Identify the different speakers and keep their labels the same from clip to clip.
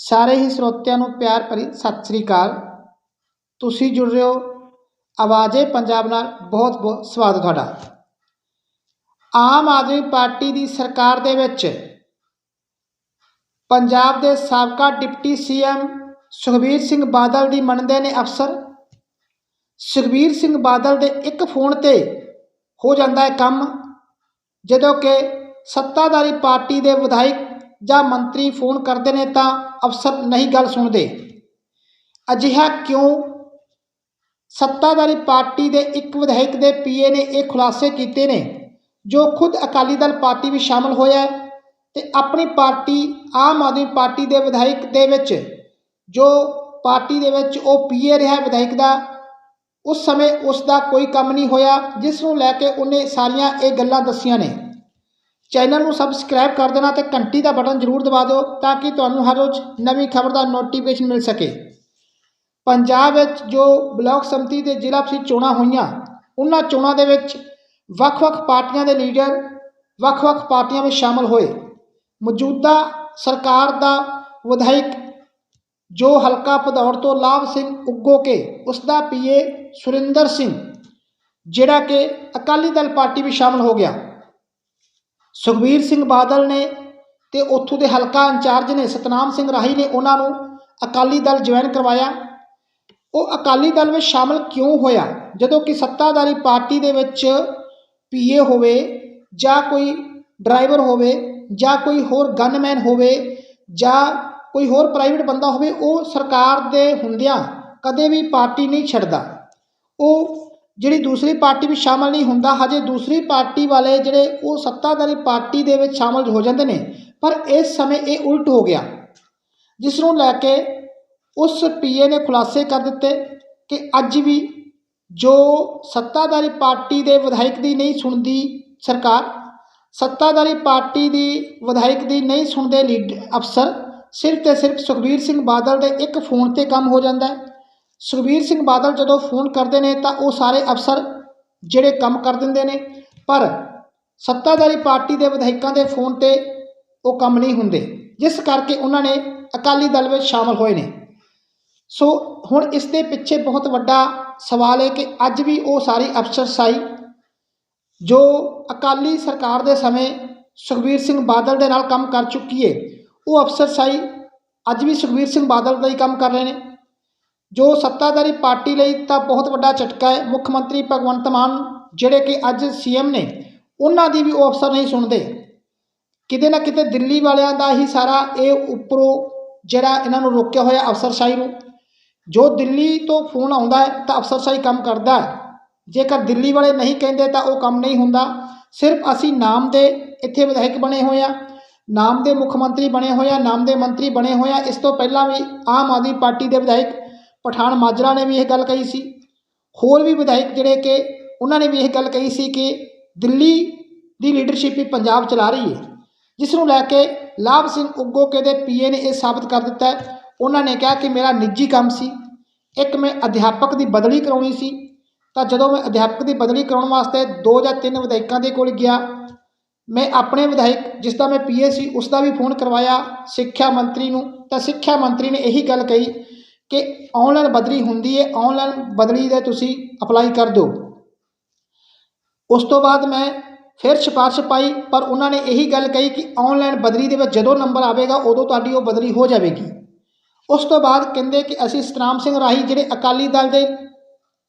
Speaker 1: ਸਾਰੇ ਹੀ ਸਰੋਤਿਆਂ ਨੂੰ ਪਿਆਰ ਭਰੀ ਸਤਿ ਸ੍ਰੀ ਅਕਾਲ। ਤੁਸੀਂ ਜੁੜ ਰਹੇ ਹੋ ਆਵਾਜ਼ੇ ਪੰਜਾਬ ਨਾਲ। ਬਹੁਤ ਬਹੁਤ ਸਵਾਗਤ ਤੁਹਾਡਾ। ਆਮ ਆਦਮੀ ਪਾਰਟੀ ਦੀ ਸਰਕਾਰ ਦੇ ਵਿੱਚ ਪੰਜਾਬ ਦੇ ਸਾਬਕਾ ਡਿਪਟੀ ਸੀਐਮ ਸੁਖਬੀਰ ਸਿੰਘ ਬਾਦਲ ਦੀ ਮੰਨਦੇ ਨੇ ਅਫਸਰ। ਸੁਖਬੀਰ ਸਿੰਘ ਬਾਦਲ ਦੇ ਇੱਕ ਫੋਨ ਤੇ ਹੋ ਜਾਂਦਾ ਹੈ ਕੰਮ, ਜਦੋਂ ਕਿ ਸੱਤਾਧਾਰੀ ਪਾਰਟੀ ਦੇ ਵਿਧਾਇਕ ਜਾਂ ਮੰਤਰੀ ਫੋਨ ਕਰਦੇ ਨੇ ਤਾਂ ਅਫਸਰ ਨਹੀਂ ਗੱਲ ਸੁਣਦੇ। ਅਜਿਹਾ ਕਿਉਂ? ਸੱਤਾਧਾਰੀ ਪਾਰਟੀ ਦੇ ਇੱਕ ਵਿਧਾਇਕ ਦੇ ਪੀਏ ਨੇ ਇਹ ਖੁਲਾਸੇ ਕੀਤੇ ਨੇ, ਜੋ ਖੁਦ ਅਕਾਲੀ ਦਲ ਪਾਰਟੀ ਵਿੱਚ ਸ਼ਾਮਲ ਹੋਇਆ ਹੈ ਤੇ ਆਪਣੀ ਪਾਰਟੀ ਆਮ ਆਦਮੀ ਪਾਰਟੀ ਦੇ ਵਿਧਾਇਕ ਦੇ ਵਿੱਚ, ਜੋ ਪਾਰਟੀ ਦੇ ਵਿੱਚ ਉਹ ਪੀਏ ਰਿਹਾ ਵਿਧਾਇਕ ਦਾ, ਉਸ ਸਮੇਂ ਉਸ ਦਾ ਕੋਈ ਕੰਮ ਨਹੀਂ ਹੋਇਆ, ਜਿਸ ਨੂੰ ਲੈ ਕੇ ਉਹਨੇ ਸਾਰੀਆਂ ਇਹ ਗੱਲਾਂ ਦੱਸੀਆਂ ਨੇ। ਚੈਨਲ ਨੂੰ ਸਬਸਕ੍ਰਾਈਬ ਕਰ ਦੇਣਾ ਤੇ ਘੰਟੀ ਦਾ ਬਟਨ ਜ਼ਰੂਰ ਦਬਾ ਦਿਓ ਤਾਂ ਕਿ ਤੁਹਾਨੂੰ ਹਰ ਰੋਜ਼ ਨਵੀਂ ਖਬਰ ਦਾ ਨੋਟੀਫਿਕੇਸ਼ਨ ਮਿਲ ਸਕੇ। ਪੰਜਾਬ ਵਿੱਚ ਜੋ ਬਲਾਕ ਸੰਮਤੀ ਤੇ ਜ਼ਿਲ੍ਹਾ ਪ੍ਰੀਸ਼ਦ ਚੋਣਾਂ ਹੋਈਆਂ, ਉਹਨਾਂ ਚੋਣਾਂ ਦੇ ਵਿੱਚ ਵੱਖ-ਵੱਖ ਪਾਰਟੀਆਂ ਦੇ ਲੀਡਰ ਵੱਖ-ਵੱਖ ਪਾਰਟੀਆਂ ਵਿੱਚ ਸ਼ਾਮਲ ਹੋਏ। ਮੌਜੂਦਾ ਸਰਕਾਰ ਦਾ ਵਿਧਾਇਕ ਜੋ ਹਲਕਾ ਭਦੌੜ ਤੋਂ ਲਾਭ ਸਿੰਘ ਉੱਗੋ ਕੇ ਉਸ ਦਾ ਪੀਏ ਸੁਰਿੰਦਰ ਸਿੰਘ, ਜਿਹੜਾ ਕਿ ਅਕਾਲੀ ਦਲ ਪਾਰਟੀ ਵਿੱਚ ਸ਼ਾਮਲ ਹੋ ਗਿਆ। ਸੁਖਬੀਰ ਸਿੰਘ ਬਾਦਲ ਨੇ ਤੇ ਉੱਥੋਂ ਦੇ ਹਲਕਾ ਇੰਚਾਰਜ ਨੇ, ਸਤਨਾਮ ਸਿੰਘ ਰਾਹੀ ਨੇ ਉਹਨਾਂ ਨੂੰ ਅਕਾਲੀ ਦਲ ਜੁਆਇਨ ਕਰਵਾਇਆ। ਉਹ ਅਕਾਲੀ ਦਲ ਵਿੱਚ ਸ਼ਾਮਲ ਕਿਉਂ ਹੋਇਆ? ਜਦੋਂ ਕਿ ਸੱਤਾਧਾਰੀ ਪਾਰਟੀ ਦੇ ਵਿੱਚ ਪੀਏ ਹੋਵੇ ਜਾਂ ਕੋਈ ਡਰਾਈਵਰ ਹੋਵੇ ਜਾਂ ਕੋਈ ਹੋਰ ਗਨਮੈਨ ਹੋਵੇ ਜਾਂ ਕੋਈ ਹੋਰ ਪ੍ਰਾਈਵੇਟ ਬੰਦਾ ਹੋਵੇ, ਉਹ ਸਰਕਾਰ ਦੇ ਹੁੰਦਿਆਂ ਕਦੇ ਵੀ ਪਾਰਟੀ ਨਹੀਂ ਛੱਡਦਾ। ਉਹ ਜਿਹੜੀ ਦੂਸਰੀ ਪਾਰਟੀ ਵਿੱਚ ਸ਼ਾਮਲ ਨਹੀਂ ਹੁੰਦਾ, ਹਜੇ ਦੂਸਰੀ ਪਾਰਟੀ ਵਾਲੇ ਜਿਹੜੇ ਉਹ ਸੱਤਾਧਾਰੀ ਪਾਰਟੀ ਦੇ ਵਿੱਚ ਸ਼ਾਮਲ ਹੋ ਜਾਂਦੇ ਨੇ, ਪਰ ਇਸ ਸਮੇਂ ਇਹ ਉਲਟ ਹੋ ਗਿਆ। ਜਿਸ ਨੂੰ ਲੈ ਕੇ ਉਸ ਪੀਏ ਨੇ ਖੁਲਾਸੇ ਕਰ ਦਿੱਤੇ ਕਿ ਅੱਜ ਵੀ ਜੋ ਸੱਤਾਧਾਰੀ ਪਾਰਟੀ ਦੇ ਵਿਧਾਇਕ ਦੀ ਨਹੀਂ ਸੁਣਦੀ ਸਰਕਾਰ, ਸੱਤਾਧਾਰੀ ਪਾਰਟੀ ਦੀ ਵਿਧਾਇਕ ਦੀ ਨਹੀਂ ਸੁਣਦੇ ਲੀਡ ਅਫਸਰ, ਸਿਰਫ ਤੇ ਸਿਰਫ ਸੁਖਬੀਰ ਸਿੰਘ ਬਾਦਲ ਦੇ ਇੱਕ ਫੋਨ ਤੇ ਕੰਮ ਹੋ ਜਾਂਦਾ ਹੈ। ਸੁਖਬੀਰ ਸਿੰਘ ਬਾਦਲ ਜਦੋਂ ਫੋਨ ਕਰਦੇ ਨੇ ਤਾਂ ਉਹ ਸਾਰੇ ਅਫਸਰ ਜਿਹੜੇ ਕੰਮ ਕਰ ਦਿੰਦੇ ਨੇ, ਪਰ ਸੱਤਾਧਾਰੀ ਪਾਰਟੀ ਦੇ ਵਿਧਾਇਕਾਂ ਦੇ ਫੋਨ ਤੇ ਉਹ ਕੰਮ ਨਹੀਂ ਹੁੰਦੇ, ਜਿਸ ਕਰਕੇ ਉਹਨਾਂ ਨੇ ਅਕਾਲੀ ਦਲ ਵਿੱਚ ਸ਼ਾਮਲ ਹੋਏ ਨੇ। ਸੋ ਹੁਣ ਇਸ ਦੇ ਪਿੱਛੇ ਬਹੁਤ ਵੱਡਾ ਸਵਾਲ ਹੈ ਕਿ ਅੱਜ ਵੀ ਉਹ ਸਾਰੀ ਅਫਸਰਸ਼ਾਈ ਜੋ ਅਕਾਲੀ ਸਰਕਾਰ ਦੇ ਸਮੇਂ ਸੁਖਬੀਰ ਸਿੰਘ ਬਾਦਲ ਦੇ ਨਾਲ ਕੰਮ ਕਰ ਚੁੱਕੀ ਹੈ, ਉਹ ਅਫਸਰਸ਼ਾਈ ਅੱਜ ਵੀ ਸੁਖਬੀਰ ਸਿੰਘ ਬਾਦਲ ਦਾ ਹੀ ਕੰਮ ਕਰ ਰਹੇ ਨੇ। ਜੋ ਸੱਤਾਧਾਰੀ ਪਾਰਟੀ ਲਈ ਤਾਂ ਬਹੁਤ ਵੱਡਾ ਝਟਕਾ ਹੈ। ਮੁੱਖ ਮੰਤਰੀ ਭਗਵੰਤ ਮਾਨ ਜਿਹੜੇ ਕਿ ਅੱਜ ਸੀਐਮ ਨੇ, ਉਹਨਾਂ ਦੀ ਵੀ ਉਹ ਅਫਸਰ ਨਹੀਂ ਸੁਣਦੇ। ਕਿਤੇ ਨਾ ਕਿਤੇ ਦਿੱਲੀ ਵਾਲਿਆਂ ਦਾ ਹੀ ਸਾਰਾ ਇਹ ਉੱਪਰੋਂ ਜਿਹੜਾ ਇਹਨਾਂ ਨੂੰ ਰੋਕਿਆ ਹੋਇਆ ਅਫਸਰਸ਼ਾਹੀ ਨੂੰ। ਜੋ ਦਿੱਲੀ ਤੋਂ ਫੋਨ ਆਉਂਦਾ ਹੈ ਤਾਂ ਅਫਸਰਸ਼ਾਹੀ ਕੰਮ ਕਰਦਾ ਹੈ। ਜੇਕਰ ਦਿੱਲੀ ਵਾਲੇ ਨਹੀਂ ਕਹਿੰਦੇ ਤਾਂ ਉਹ ਕੰਮ ਨਹੀਂ ਹੁੰਦਾ। ਸਿਰਫ ਅਸੀਂ ਨਾਮ ਦੇ ਇੱਥੇ ਵਿਧਾਇਕ ਬਣੇ ਹੋਏ ਆ ਨਾਮ ਦੇ ਮੁੱਖ ਮੰਤਰੀ ਬਣੇ ਹੋਏ ਆ ਨਾਮ ਦੇ ਮੰਤਰੀ ਬਣੇ ਹੋਏ ਆ ਇਸ ਤੋਂ ਪਹਿਲਾਂ ਵੀ ਆਮ ਆਦਮੀ ਪਾਰਟੀ ਦੇ ਵਿਧਾਇਕ ਪਠਾਨ ਮਾਜਰਾ ਨੇ ਵੀ ਇਹ ਗੱਲ ਕਹੀ ਸੀ। ਹੋਰ ਵੀ ਵਿਧਾਇਕ ਜਿਹੜੇ ਕਿ ਉਹਨਾਂ ਨੇ ਵੀ ਇਹ ਗੱਲ ਕਹੀ ਸੀ ਕਿ ਦਿੱਲੀ ਦੀ ਲੀਡਰਸ਼ਿਪ ਹੀ ਪੰਜਾਬ ਚਲਾ ਰਹੀ ਹੈ। ਜਿਸ ਨੂੰ ਲੈ ਕੇ ਲਾਭ ਸਿੰਘ ਉਗੋਕੇ ਦੇ ਪੀਏ ਨੇ ਇਹ ਸਾਬਤ ਕਰ ਦਿੱਤਾ ਉਹਨਾਂ ਨੇ ਕਿਹਾ ਕਿ ਮੇਰਾ ਨਿੱਜੀ ਕੰਮ ਸੀ। ਇੱਕ ਮੈਂ ਅਧਿਆਪਕ ਦੀ ਬਦਲੀ ਕਰਾਉਣੀ ਸੀ। ਤਾਂ ਜਦੋਂ ਮੈਂ ਅਧਿਆਪਕ ਦੀ ਬਦਲੀ ਕਰਾਉਣ ਵਾਸਤੇ ਦੋ ਜਾਂ ਤਿੰਨ ਵਿਧਾਇਕਾਂ ਦੇ ਕੋਲ ਗਿਆ, ਮੈਂ ਆਪਣੇ ਵਿਧਾਇਕ ਜਿਸ ਦਾ ਮੈਂ ਪੀਏ ਸੀ, ਉਸ ਦਾ ਵੀ ਫੋਨ ਕਰਵਾਇਆ। ਸਿੱਖਿਆ ਮੰਤਰੀ ਨੂੰ ਤਾਂ ਸਿੱਖਿਆ ਮੰਤਰੀ ਨੇ ਇਹੀ ਗੱਲ ਕਹੀ ਕਿ ਆਨਲਾਈਨ ਬਦਲੀ ਹੁੰਦੀ ਹੈ ਆਨਲਾਈਨ ਬਦਲੀ ਦੇ ਤੁਸੀਂ ਅਪਲਾਈ ਕਰ ਦਿਓ। ਉਸ ਤੋਂ ਬਾਅਦ ਮੈਂ ਫਿਰ ਸਿਫਾਰਿਸ਼ ਪਾਈ, ਪਰ ਉਹਨਾਂ ਨੇ ਇਹੀ ਗੱਲ ਕਹੀ ਕਿ ਆਨਲਾਈਨ ਬਦਲੀ ਦੇ ਵਿੱਚ ਜਦੋਂ ਨੰਬਰ ਆਵੇਗਾ, ਉਦੋਂ ਤੁਹਾਡੀ ਉਹ ਬਦਲੀ ਹੋ ਜਾਵੇਗੀ। ਉਸ ਤੋਂ ਬਾਅਦ ਕਹਿੰਦੇ ਕਿ ਅਸੀਂ ਸਤਨਾਮ ਸਿੰਘ ਰਾਹੀ, ਜਿਹੜੇ ਅਕਾਲੀ ਦਲ ਦੇ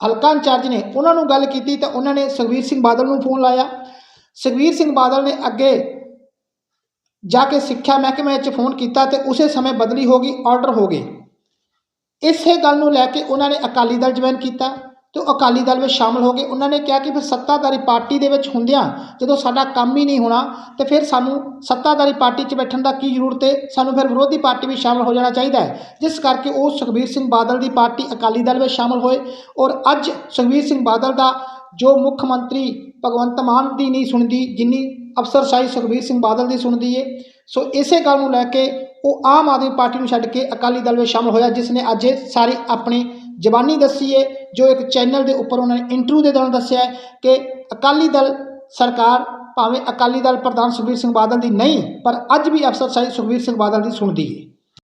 Speaker 1: ਹਲਕਾ ਇੰਚਾਰਜ ਨੇ, ਉਹਨਾਂ ਨੂੰ ਗੱਲ ਕੀਤੀ ਤਾਂ ਉਹਨਾਂ ਨੇ ਸੁਖਬੀਰ ਸਿੰਘ ਬਾਦਲ ਨੂੰ ਫੋਨ ਲਾਇਆ। ਸੁਖਬੀਰ ਸਿੰਘ ਬਾਦਲ ਨੇ ਅੱਗੇ ਜਾ ਕੇ ਸਿੱਖਿਆ ਮਹਿਕਮੇ 'ਚ ਫੋਨ ਕੀਤਾ ਤੇ ਉਸੇ ਸਮੇਂ ਬਦਲੀ ਹੋ ਗਈ ਆਰਡਰ ਹੋ ਗਏ। ਇਸੇ ਗੱਲ ਨੂੰ ਲੈ ਕੇ ਉਹਨਾਂ ਨੇ ਅਕਾਲੀ ਦਲ ਜੁਆਇਨ ਕੀਤਾ ਤੇ ਉਹ ਅਕਾਲੀ ਦਲ ਵਿੱਚ ਸ਼ਾਮਲ ਹੋ ਗਏ। ਉਹਨਾਂ ਨੇ ਕਿਹਾ ਕਿ ਫਿਰ ਸੱਤਾਧਾਰੀ ਪਾਰਟੀ ਦੇ ਵਿੱਚ ਹੁੰਦਿਆਂ ਜਦੋਂ ਸਾਡਾ ਕੰਮ ਹੀ ਨਹੀਂ ਹੋਣਾ ਤੇ ਫਿਰ ਸਾਨੂੰ ਸੱਤਾਧਾਰੀ ਪਾਰਟੀ 'ਚ ਬੈਠਣ ਦਾ ਕੀ ਜ਼ਰੂਰਤ ਹੈ? ਸਾਨੂੰ ਫਿਰ ਵਿਰੋਧੀ ਪਾਰਟੀ ਵਿੱਚ ਸ਼ਾਮਲ ਹੋ ਜਾਣਾ ਚਾਹੀਦਾ ਹੈ। ਜਿਸ ਕਰਕੇ ਉਹ ਸੁਖਬੀਰ ਸਿੰਘ ਬਾਦਲ ਦੀ ਪਾਰਟੀ ਅਕਾਲੀ ਦਲ ਵਿੱਚ ਸ਼ਾਮਲ ਹੋਏ ਔਰ ਅੱਜ ਸੁਖਬੀਰ ਸਿੰਘ ਬਾਦਲ ਦਾ ਜੋ ਮੁੱਖ ਮੰਤਰੀ ਭਗਵੰਤ ਮਾਨ ਦੀ ਨਹੀਂ ਸੁਣਦੀ, ਜਿੰਨੀ ਅਫਸਰ ਸ਼ਾਹੀ ਸੁਖਬੀਰ ਸਿੰਘ ਬਾਦਲ ਦੀ ਸੁਣਦੀ ਏ। ਸੋ ਇਸੇ ਗੱਲ ਨੂੰ ਲੈ ਕੇ ਉਹ ਆਮ ਆਦਮੀ ਪਾਰਟੀ ਨੂੰ ਛੱਡ ਕੇ ਅਕਾਲੀ ਦਲ ਵਿੱਚ ਸ਼ਾਮਲ ਹੋਇਆ, ਜਿਸ ਨੇ ਅੱਜ ਸਾਰੀ ਆਪਣੀ ਜ਼ਬਾਨੀ ਦੱਸੀ ਏ, ਜੋ ਇੱਕ ਚੈਨਲ ਦੇ ਉੱਪਰ ਉਹਨਾਂ ਨੇ ਇੰਟਰਵਿਊ ਦੇ ਦੌਰਾਨ ਦੱਸਿਆ ਕਿ ਅਕਾਲੀ ਦਲ ਸਰਕਾਰ ਭਾਵੇਂ ਅਕਾਲੀ ਦਲ ਪ੍ਰਧਾਨ ਸੁਖਬੀਰ ਸਿੰਘ ਬਾਦਲ ਦੀ ਨਹੀਂ, ਪਰ ਅੱਜ ਵੀ ਅਫਸਰਸ਼ਾਹੀ ਸੁਖਬੀਰ ਸਿੰਘ ਬਾਦਲ ਦੀ ਸੁਣਦੀ ਏ।